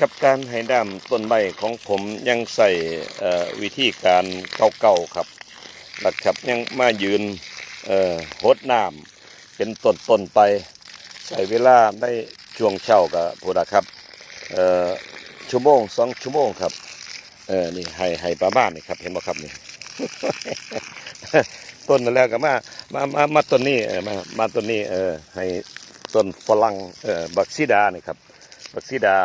กับการให้น้ำต้นไม้ของผมยังใส่วิธีการเก่าๆครับนะครับยังมายืนหดน้ำเป็นต้นๆไป ใส่เวลาได้ช่วงเช้ากับพูดะครับชั่วโมงสองชั่วโมงครับเออนี่ให้ให้ประมาณนี่ครับ เห็นไหมครับนี่ต้นนั่นแล้วก็มามามามาต้นนี้มามาต้นนี้เออให้ต้นฝรั่งเออบักซีดานี่ครับบักซีดา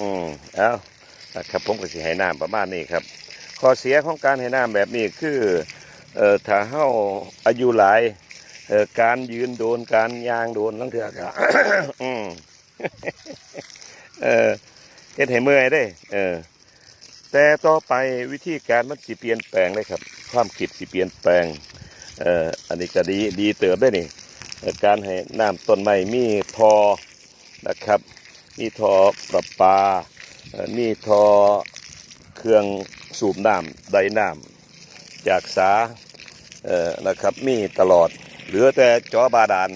อืมเอานะครับผมก็สิให้น้ำประมาณนี้ครับข้อเสียของการให้น้ำแบบนี้คือเอ่อถ้าเฮาอายุหลายเอ่อการยืนโดนการยางโดนลังเถื่อก็อืมเออเฮ็ดให้เมื่อยได้เออแต่ต่อไปวิธีการมันสิเปลี่ยนแปลงเลยครับ ความคิดสิเปลี่ยนแปลงเอ่ออันนี้ก็ดีดีเติบได้นี่การให้น้ำต้นไม้มีทอนะครับ มีทอประปาเอ่อมีทอเครื่องสูบน้ำไดน้ำจากสาเออนะครับมีตลอด เหลือแต่จอบาดาล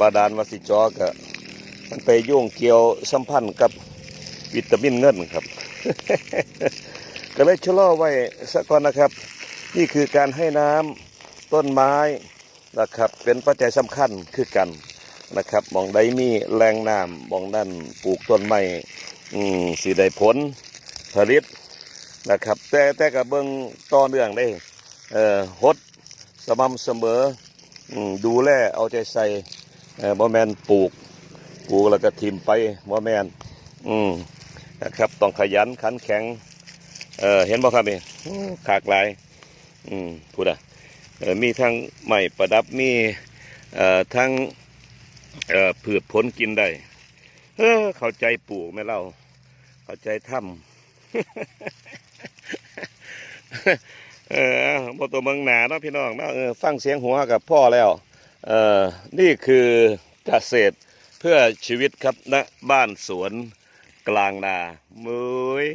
บาดาลวสิจอก็มันไปยุ่งเกี่ยวสัมพันธ์กับวิตามินเงินครับ ก็เลยชะลอไว้สักก่อนนะครับ นี่คือการให้น้ำต้นไม้นะครับเป็นปัจจัยสำคัญคือกัน นะครับมองใดมีแรงน้ำมองนั่นปลูกต้นไม้สีได้ผลผลิตนะครับ แต่แต่กับเบิงต่อเนื่องได้เอ่อหดสม่ำเสมออดูแลเอาใจใส่เอ่อบ่แมนปลูกปลูกแล้วก็ทิมไปบ่แมนอืมนะครับต้องขยันขันแข็งเออเห็นบ่ครับนี่ขากหลายอืมพูดอะมีทั้งไม้ประดับมีเอ่อทั้ง เออพืชผลกินได้ เออ เข้าใจปลูกไหมเรา เข้าใจทำเออบตัวเมืองหนาเนาะพี่น้องเนาะเออฟังเสียงหัวกับพ่อแล้ว เออนี่คือเกษตรเพื่อชีวิตครับณบ้านสวนกลางนามุย